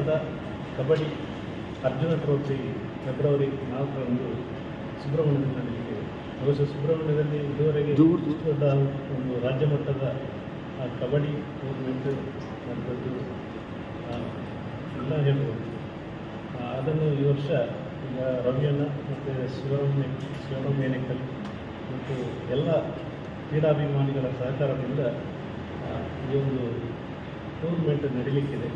ಮಟ್ಟದ kabaddi Arjuna trophy February ನಾಲ್ಕರಂದು ಸುಬ್ರಹ್ಮಣ್ಯದಲ್ಲಿ ನಡೆಯಲಿದೆ ಬಹುಶಃ ಸುಬ್ರಹ್ಮಣ್ಯದಲ್ಲಿ ಇದುವರೆಗೆ ದೊಡ್ಡ ಒಂದು ರಾಜ್ಯ ಮಟ್ಟದ ಕಬಡ್ಡಿ ಟೂರ್ನಮೆಂಟ್ ನಡೆದದ್ದು ಎಲ್ಲ ಹೇಳ್ಬೋದು. ಅದನ್ನು ಈ ವರ್ಷ ಈಗ ರವಿಯಣ್ಣ ಮತ್ತು ಶಿವರಾಮ ಶಿವರಾಮ ಮೇನೇಕಲ್ ಮತ್ತು ಎಲ್ಲ ಕ್ರೀಡಾಭಿಮಾನಿಗಳ ಸಹಕಾರದಿಂದ ಈ ಒಂದು ಟೂರ್ನಮೆಂಟ್ ನಡೀಲಿಕ್ಕಿದೆ.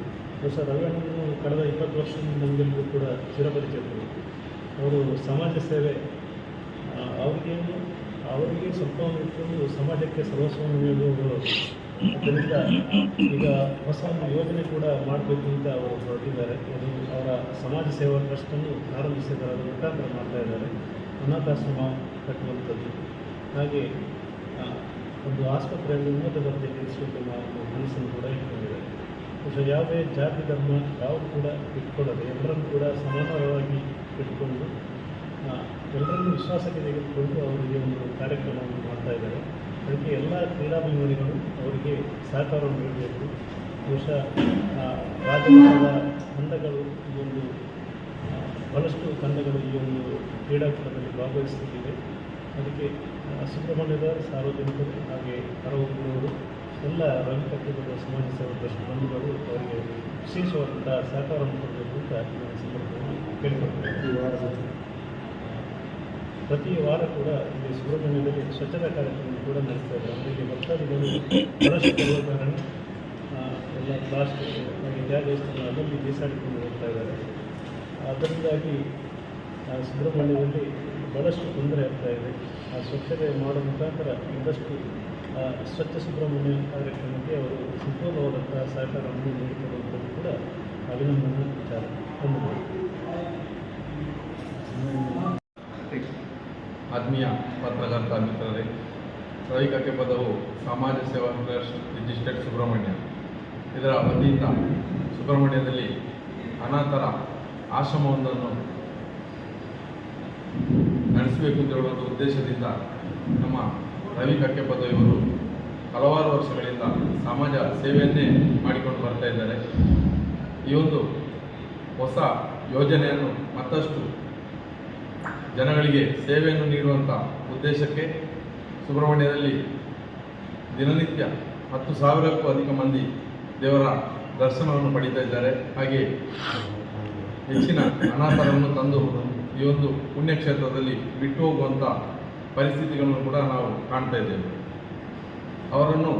ಬಹುಶಃ ರವಿಯಣ್ಣನು ಕಳೆದ ಇಪ್ಪತ್ತು ವರ್ಷದಿಂದ ನಮಗೆಲ್ಲರೂ ಕೂಡ ಚಿರಪರಿಚಿತರು ಅವರು ಸಮಾಜ ಸೇವೆ ಅವರಿಗೆ ಅವರಿಗೆ ಸ್ವಲ್ಪ ಒಂದು ಸಮಾಜಕ್ಕೆ ಸರ್ವಸ್ವವನ್ನು ನೀಡುವವರು ಅದರಿಂದ ಈಗ ಹೊಸ ಒಂದು ಯೋಜನೆ ಕೂಡ ಮಾಡಬೇಕು ಅಂತ ಅವರು ಹೊರಟಿದ್ದಾರೆ. ಅದು ಅವರ ಸಮಾಜ ಸೇವಾ ಟ್ರಸ್ಟನ್ನು ಪ್ರಾರಂಭಿಸಿದ್ದಾರೆ ಅದರ ಮುಖಾಂತರ ಮಾಡ್ತಾ ಇದ್ದಾರೆ. ಅನಾಥಾಶ್ರಮ ಕಟ್ಟುವಂಥದ್ದು. ಹಾಗೆ ಒಂದು ಆಸ್ಪತ್ರೆಯಲ್ಲಿ ಉನ್ನತ ದರ್ಜೆಗೆ ಇರಿಸಬೇಕು ಅನ್ನೋ ಒಂದು ಕನಸನ್ನು ಕೂಡ ಇಟ್ಕೊಂಡಿದ್ದಾರೆ ಬಹುಶಃ ಯಾವುದೇ ಜಾತಿ ಧರ್ಮ ಯಾವುದು ಕೂಡ ಇಟ್ಕೊಳ್ಳದೆ. ಎಲ್ಲರನ್ನು ಕೂಡ ಸಮಾನವಾಗಿ ಇಟ್ಕೊಂಡು ಎಲ್ಲರನ್ನು ವಿಶ್ವಾಸಕ್ಕೆ ತೆಗೆದುಕೊಂಡು ಅವರಿಗೆ ಒಂದು ಕಾರ್ಯಕ್ರಮವನ್ನು ಮಾಡ್ತಾ ಇದ್ದಾರೆ. ಅದಕ್ಕೆ ಎಲ್ಲ ಕ್ರೀಡಾಭಿಮಾನಿಗಳು ಅವರಿಗೆ ಸಹಕಾರವನ್ನು ನೀಡಬೇಕು. ಬಹುಶಃ ರಾಜ್ಯದ ತಂಡಗಳು ಈ ಒಂದು ಬಹಳಷ್ಟು ತಂಡಗಳು ಈ ಒಂದು ಕ್ರೀಡಾಕೂಟದಲ್ಲಿ ಭಾಗವಹಿಸುತ್ತಿವೆ. ಅದಕ್ಕೆ ಸುಬ್ರಹ್ಮಣ್ಯದ ಸಾರ್ವಜನಿಕರು ಹಾಗೆ ಹೊರಹೋಗುವವರು ಎಲ್ಲ ಸಮಾಜ ಸೇವಾ ಟ್ರಸ್ಟ್ ಬಂಧುಗಳು ಅವರಿಗೆ ವಿಶೇಷವಾದಂಥ ಸಹಕಾರವನ್ನು ಕೊಡಬೇಕು ಅಂತ ನಾನು ಸಂದರ್ಭದಲ್ಲಿ ಕೇಳಿಕೊಳ್ತೇನೆ. ಪ್ರತಿ ವಾರ ಕೂಡ ಇಲ್ಲಿ ಸುಬ್ರಹ್ಮಣ್ಯದಲ್ಲಿ ಸ್ವಚ್ಛತಾ ಕಾರ್ಯಕ್ರಮ ಕೂಡ ನಡೆಸ್ತಾ ಇದ್ದಾರೆ. ಅಂದರೆ ಇಲ್ಲಿ ಭಕ್ತಾದಿಗಳು ಬಹಳಷ್ಟು ಎಲ್ಲ ಪ್ಲಾಸ್ಟಿಕ್ ವಸ್ತುಗಳು ಅದರಲ್ಲಿ ಬೀಸಾಡಿಕೊಂಡು ಹೋಗ್ತಾ ಇದ್ದಾರೆ. ಅದರಿಂದಾಗಿ ಸುಬ್ರಹ್ಮಣ್ಯದಲ್ಲಿ ಬಹಳಷ್ಟು ತೊಂದರೆ ಆಗ್ತಾ ಇದೆ. ಆ ಸ್ವಚ್ಛತೆ ಮಾಡೋ ಮುಖಾಂತರ ಆ, ಸ್ವಚ್ಛ ಸುಬ್ರಹ್ಮಣ್ಯ ಕಾರ್ಯಕ್ರಮಕ್ಕೆ ಅವರು ಸಂಪೂರ್ಣವಾದಂಥ ಸಹಕಾರವನ್ನು ನೀಡಿಕೊಳ್ಳುವಂಥದ್ದು ಕೂಡ ಅಭಿನಂದನೆ ವಿಚಾರ. ಆತ್ಮೀಯ ಪತ್ರಕರ್ತ ಮಿತ್ರರೇ ಸಹಿಕಕ್ಕೆ ಪದವು ಸಮಾಜ ಸೇವಾ ಟ್ರಸ್ಟ್ ರಿಜಿಸ್ಟರ್ಡ್ ಸುಬ್ರಹ್ಮಣ್ಯ. ಇದರ ವತಿಯಿಂದ ಸುಬ್ರಹ್ಮಣ್ಯದಲ್ಲಿ ಅನಾಥರ ಆಶ್ರಮವೊಂದನ್ನು ನಡೆಸಬೇಕು ಅಂತ ಹೇಳುವ ಒಂದು ಉದ್ದೇಶದಿಂದ ನಮ್ಮ ರವಿ ಕಟ್ಟೆಪದ ಇವರು ಹಲವಾರು ವರ್ಷಗಳಿಂದ ಸಮಾಜ ಸೇವೆಯನ್ನೇ ಮಾಡಿಕೊಂಡು ಬರ್ತಾ ಇದ್ದಾರೆ. ಈ ಒಂದು ಹೊಸ ಯೋಜನೆಯನ್ನು ಮತ್ತಷ್ಟು ಜನಗಳಿಗೆ ಸೇವೆಯನ್ನು ನೀಡುವಂಥ ಉದ್ದೇಶಕ್ಕೆ ಸುಬ್ರಹ್ಮಣ್ಯದಲ್ಲಿ ದಿನನಿತ್ಯ ಹತ್ತು ಸಾವಿರಕ್ಕೂ ಅಧಿಕ ಮಂದಿ ದೇವರ ದರ್ಶನವನ್ನು ಪಡೀತಾ ಇದ್ದಾರೆ. ಹಾಗೆ ಹೆಚ್ಚಿನ ಅನಾಥರನ್ನು ತಂದು ಈ ಒಂದು ಪುಣ್ಯಕ್ಷೇತ್ರದಲ್ಲಿ ಬಿಟ್ಟು ಹೋಗುವಂಥ ಪರಿಸ್ಥಿತಿಗಳನ್ನು ಕೂಡ ನಾವು ಕಾಣ್ತಾ ಇದ್ದೇವೆ. ಅವರನ್ನು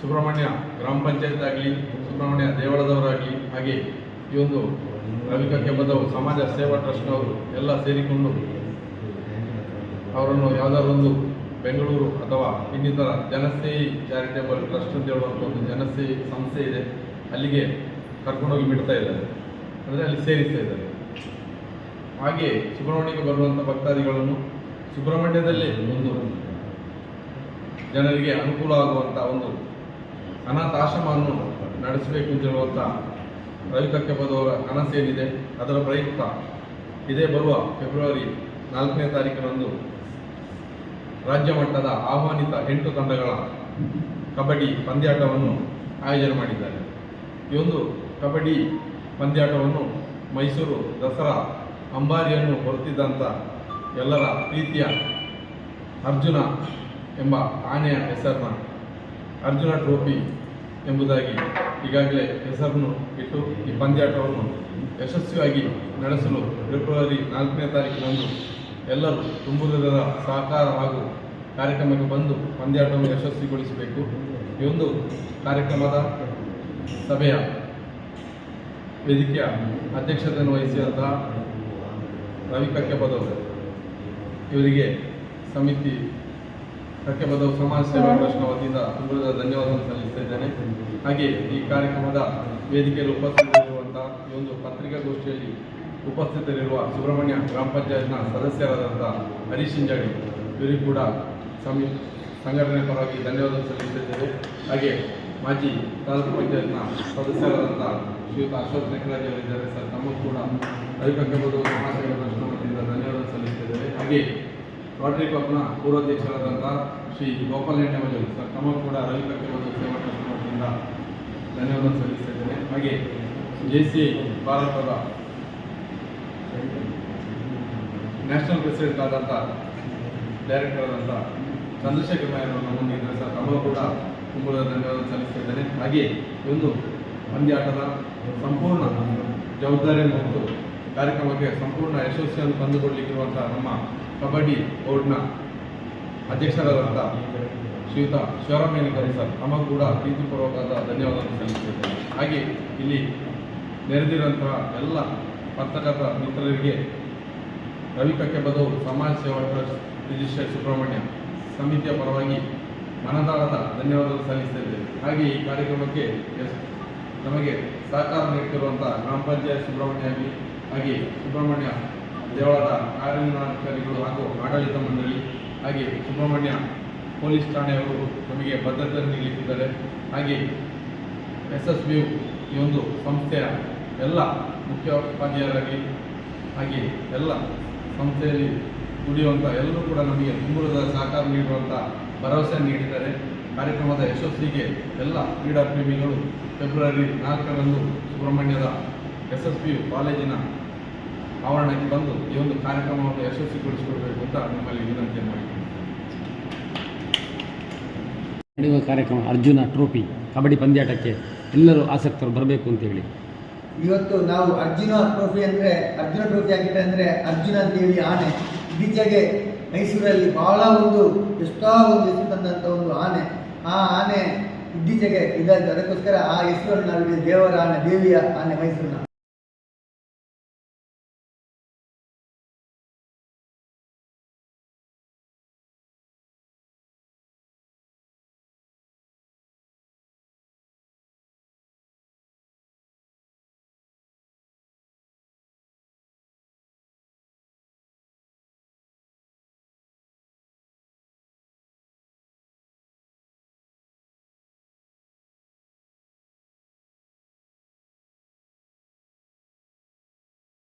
ಸುಬ್ರಹ್ಮಣ್ಯ ಗ್ರಾಮ ಪಂಚಾಯತ್ ಆಗಲಿ, ಸುಬ್ರಹ್ಮಣ್ಯ ದೇವಳದವರಾಗಲಿ, ಹಾಗೆ ಈ ಒಂದು ರವಿಕ ಬದವು ಸಮಾಜ ಸೇವಾ ಟ್ರಸ್ಟ್ನವರು ಎಲ್ಲ ಸೇರಿಕೊಂಡು ಅವರನ್ನು ಯಾವುದಾದ್ರು ಒಂದು ಬೆಂಗಳೂರು ಅಥವಾ ಇನ್ನಿತರ ಜನಸ್ನೇಹಿ ಚಾರಿಟೇಬಲ್ ಟ್ರಸ್ಟ್ ಅಂತ ಹೇಳುವಂಥ ಒಂದು ಜನಸ್ನೇಹಿ ಸಂಸ್ಥೆ ಇದೆ. ಅಲ್ಲಿಗೆ ಕರ್ಕೊಂಡೋಗಿ ಬಿಡ್ತಾ ಇದ್ದಾರೆ. ಅಂದರೆ ಅಲ್ಲಿ ಸೇರಿಸ್ತಾ ಇದ್ದಾರೆ. ಹಾಗೆ ಸುಬ್ರಹ್ಮಣ್ಯಕ್ಕೆ ಬರುವಂಥ ಭಕ್ತಾದಿಗಳನ್ನು ಸುಬ್ರಹ್ಮಣ್ಯದಲ್ಲೇ ಒಂದು ಜನರಿಗೆ ಅನುಕೂಲ ಆಗುವಂಥ ಒಂದು ಅನಾಥಾಶ್ರಮವನ್ನು ನಡೆಸಬೇಕು ಅಂತ ಹೇಳುವಂಥ ರವಿ ಬದವರ ಕನಸೇನಿದೆ. ಅದರ ಪ್ರಯುಕ್ತ ಇದೇ ಬರುವ ಫೆಬ್ರವರಿ ನಾಲ್ಕನೇ ತಾರೀಕಿನಂದು ರಾಜ್ಯ ಮಟ್ಟದ ಆಹ್ವಾನಿತ ಎಂಟು ತಂಡಗಳ ಕಬಡ್ಡಿ ಪಂದ್ಯಾಟವನ್ನು ಆಯೋಜನೆ ಮಾಡಿದ್ದಾರೆ. ಈ ಒಂದು ಕಬಡ್ಡಿ ಪಂದ್ಯಾಟವನ್ನು ಮೈಸೂರು ದಸರಾ ಅಂಬಾರಿಯನ್ನು ಹೊರತಿದ್ದಂಥ ಎಲ್ಲರ ಪ್ರೀತಿಯ ಅರ್ಜುನ ಎಂಬ ಆನೆಯ ಹೆಸರನ್ನ ಅರ್ಜುನ ಟ್ರೋಫಿ ಎಂಬುದಾಗಿ ಈಗಾಗಲೇ ಹೆಸರನ್ನು ಇಟ್ಟು ಈ ಪಂದ್ಯಾಟವನ್ನು ಯಶಸ್ವಿಯಾಗಿ ನಡೆಸಲು ಫೆಬ್ರವರಿ ನಾಲ್ಕನೇ ತಾರೀಕಿನಂದು ಎಲ್ಲರೂ ತುಂಬುವುದರ ಸಹಕಾರ ಹಾಗೂ ಕಾರ್ಯಕ್ರಮಕ್ಕೆ ಬಂದು ಪಂದ್ಯಾಟವನ್ನು ಯಶಸ್ವಿಗೊಳಿಸಬೇಕು. ಈ ಒಂದು ಕಾರ್ಯಕ್ರಮದ ಸಭೆಯ ವೇದಿಕೆಯ ಅಧ್ಯಕ್ಷತೆಯನ್ನು ವಹಿಸಿದಂತಹ ರವಿ ಕಕ್ಕೆಬದವರು ಇವರಿಗೆ ಸಮಿತಿ ಕಕ್ಕೆಬದವ್ ಸಮಾಜ ಸೇವಾ ಟ್ರಸ್ಟ್ನ ವತಿಯಿಂದ ತುಂಬದ ಧನ್ಯವಾದವನ್ನು ಸಲ್ಲಿಸ್ತಾ ಇದ್ದೇನೆ. ಹಾಗೆ ಈ ಕಾರ್ಯಕ್ರಮದ ವೇದಿಕೆಯಲ್ಲಿ ಉಪಸ್ಥಿತರಿರುವಂತಹ ಈ ಒಂದು ಪತ್ರಿಕಾಗೋಷ್ಠಿಯಲ್ಲಿ ಉಪಸ್ಥಿತರಿರುವ ಸುಬ್ರಹ್ಮಣ್ಯ ಗ್ರಾಮ ಪಂಚಾಯತ್ನ ಸದಸ್ಯರಾದಂಥ ಹರೀಶ್ ಇಂಜಾಡಿ ಇವರಿಗೂ ಕೂಡ ಸಮಿ ಸಂಘಟನೆ ಪರವಾಗಿ ಧನ್ಯವಾದ ಸಲ್ಲಿಸುತ್ತಿದ್ದೇವೆ ಹಾಗೆ ಮಾಜಿ ತಾಲೂಕು ಪಂಚಾಯತ್ನ ಸದಸ್ಯರಾದಂಥ ಶ್ರೀಯುತ ಅಶೋಕ್ ನೆಕರಾಜ್ ಅವರಿದ್ದಾರೆ ಸರ್. ತಮಗೂ ಕೂಡ ರವಿಕಂಕಬಹುದು ಸಮಾಜ ಸೇವಾ ಟ್ರಸ್ಟ್ನ ಧನ್ಯವಾದ ಸಲ್ಲಿಸುತ್ತಿದ್ದೇವೆ ಹಾಗೆ ರೋಟರಿ ಕ್ಲಬ್ನ ಪೂರ್ವಾಧ್ಯಕ್ಷರಾದಂಥ ಶ್ರೀ ಗೋಪಾಲ್ ನೆಟ್ಟಮಜಲು ಸರ್ ತಮಗೂ ಕೂಡ ರವಿಕಂಕಬಹುದು ಸೇವಾ ಟ್ರಸ್ಟ್ನ ವತಿಯಿಂದ ಧನ್ಯವಾದ ಸಲ್ಲಿಸ್ತಾ ಹಾಗೆ ಜೆ ಸಿ ಭಾರತದ ನ್ಯಾಷನಲ್ ಪ್ರೆಸಿಡೆಂಟ್ ಆದಂಥ ಡೈರೆಕ್ಟರ್ ಆದಂಥ ಚಂದ್ರಶೇಖರ್ ನಾಯರ್ ನಮ್ಮ ಮುಂದಿದ್ದಾರೆ ಸರ್ ತಮ್ಮ ಕೂಡ ತುಂಬದ ಧನ್ಯವಾದ ಸಲ್ಲಿಸುತ್ತಿದ್ದೇನೆ ಹಾಗೆ ಒಂದು ಒಂದು ಪಂದ್ಯಾಟದ ಸಂಪೂರ್ಣ ಜವಾಬ್ದಾರಿಯನ್ನು ಹೊತ್ತು ಕಾರ್ಯಕ್ರಮಕ್ಕೆ ಸಂಪೂರ್ಣ ಯಶಸ್ವಿಯನ್ನು ತಂದುಕೊಡಲಿಕ್ಕಿರುವಂಥ ನಮ್ಮ ಕಬಡ್ಡಿ ಬೋರ್ಡ್ನ ಅಧ್ಯಕ್ಷರಾದಂಥ ಶ್ರೀಯುತ ಶಿವರಾಮೇನಿಕರು ಸರ್, ನಮಗೂ ಕೂಡ ಪ್ರೀತಿಪೂರ್ವಕವಾದ ಧನ್ಯವಾದವನ್ನು ಸಲ್ಲಿಸುತ್ತೇನೆ ಹಾಗೆ ಇಲ್ಲಿ ನೆರೆದಿರುವಂತಹ ಎಲ್ಲ ಪತ್ರಕರ್ತ ಮಿತ್ರರಿಗೆ ರವಿ ಕಕ್ಕೆಬದವು ಸಮಾಜ ಸೇವಾ ಟ್ರಸ್ಟ್ ರಿಜಿಸ್ಟರ್ ಸುಬ್ರಹ್ಮಣ್ಯ ಸಮಿತಿಯ ಪರವಾಗಿ ಮನದಾಳದ ಧನ್ಯವಾದಗಳು ಸಲ್ಲಿಸುತ್ತಿದ್ದೇವೆ ಹಾಗೆ ಈ ಕಾರ್ಯಕ್ರಮಕ್ಕೆ ನಮಗೆ ಸಹಕಾರ ನೀಡುತ್ತಿರುವಂಥ ಗ್ರಾಮ ಪಂಚಾಯತ್ ಸುಬ್ರಹ್ಮಣ್ಯ ಆಗಲಿ ಹಾಗೆ ಸುಬ್ರಹ್ಮಣ್ಯ, ದೇವಳದ ಕಾರ್ಯನಿರ್ವಹಣಾಧಿಕಾರಿಗಳು ಹಾಗೂ ಆಡಳಿತ ಮಂಡಳಿ ಹಾಗೆ ಸುಬ್ರಹ್ಮಣ್ಯ ಪೊಲೀಸ್ ಠಾಣೆಯವರು ನಮಗೆ ಭದ್ರತೆ ನೀಡಲಿಕ್ಕಿದ್ದಾರೆ. ಹಾಗೆ ಎಸ್ ಎಸ್ ಬಿ ಈ ಒಂದು ಸಂಸ್ಥೆಯ ಎಲ್ಲ ಮುಖ್ಯೋಪಾಧ್ಯಾಯರಾಗಿ ಹಾಗೆ ಎಲ್ಲ ಸಂಸ್ಥೆಯಲ್ಲಿ ದುಡಿಯುವಂಥ ಎಲ್ಲರೂ ಕೂಡ ನಮಗೆ ತುಂಬುರದ ಸಹಕಾರ ನೀಡುವಂಥ ಭರವಸೆ ನೀಡಿದ್ದಾರೆ. ಕಾರ್ಯಕ್ರಮದ ಯಶಸ್ವಿಗೆ ಎಲ್ಲ ಕ್ರೀಡಾ ಪ್ರೇಮಿಗಳು ಫೆಬ್ರವರಿ ನಾಲ್ಕರಂದು ಸುಬ್ರಹ್ಮಣ್ಯದ ಎಸ್ ಎಸ್ ಪಿ ಕಾಲೇಜಿನ ಆವರಣಕ್ಕೆ ಬಂದು ಈ ಒಂದು ಕಾರ್ಯಕ್ರಮವನ್ನು ಯಶಸ್ವಿಗೊಳಿಸಿಕೊಡಬೇಕು ಅಂತ ನಿಮ್ಮಲ್ಲಿ ವಿನಂತಿ ಮಾಡಿದ್ದೀನಿ ನಡೆಯುವ ಕಾರ್ಯಕ್ರಮ ಅರ್ಜುನ ಟ್ರೋಫಿ ಕಬಡ್ಡಿ ಪಂದ್ಯಾಟಕ್ಕೆ ಎಲ್ಲರೂ ಆಸಕ್ತರು ಬರಬೇಕು ಅಂತ ಹೇಳಿ. ಇವತ್ತು ನಾವು ಅರ್ಜುನ ಟ್ರೋಫಿ ಅಂದರೆ ಅರ್ಜುನ ಟ್ರೋಫಿ ಆಗಿದೆ ಅಂದರೆ ಅರ್ಜುನ ದೇವಿ ಆನೆ. ಇತ್ತೀಚೆಗೆ ಮೈಸೂರಲ್ಲಿ ಬಹಳ ಒಂದು ಎಷ್ಟೋ ಒಂದು ಹೆಸರು ತಂದಂಥ ಒಂದು ಆನೆ. ಆ ಆನೆ ಇತ್ತೀಚೆಗೆ ಇದಾಯಿತು ಅದಕ್ಕೋಸ್ಕರ ಆ ಹೆಸರನ್ನು ನಾವು ದೇವರ ಆನೆ ದೇವಿಯ ಆನೆ ಮೈಸೂರಿನ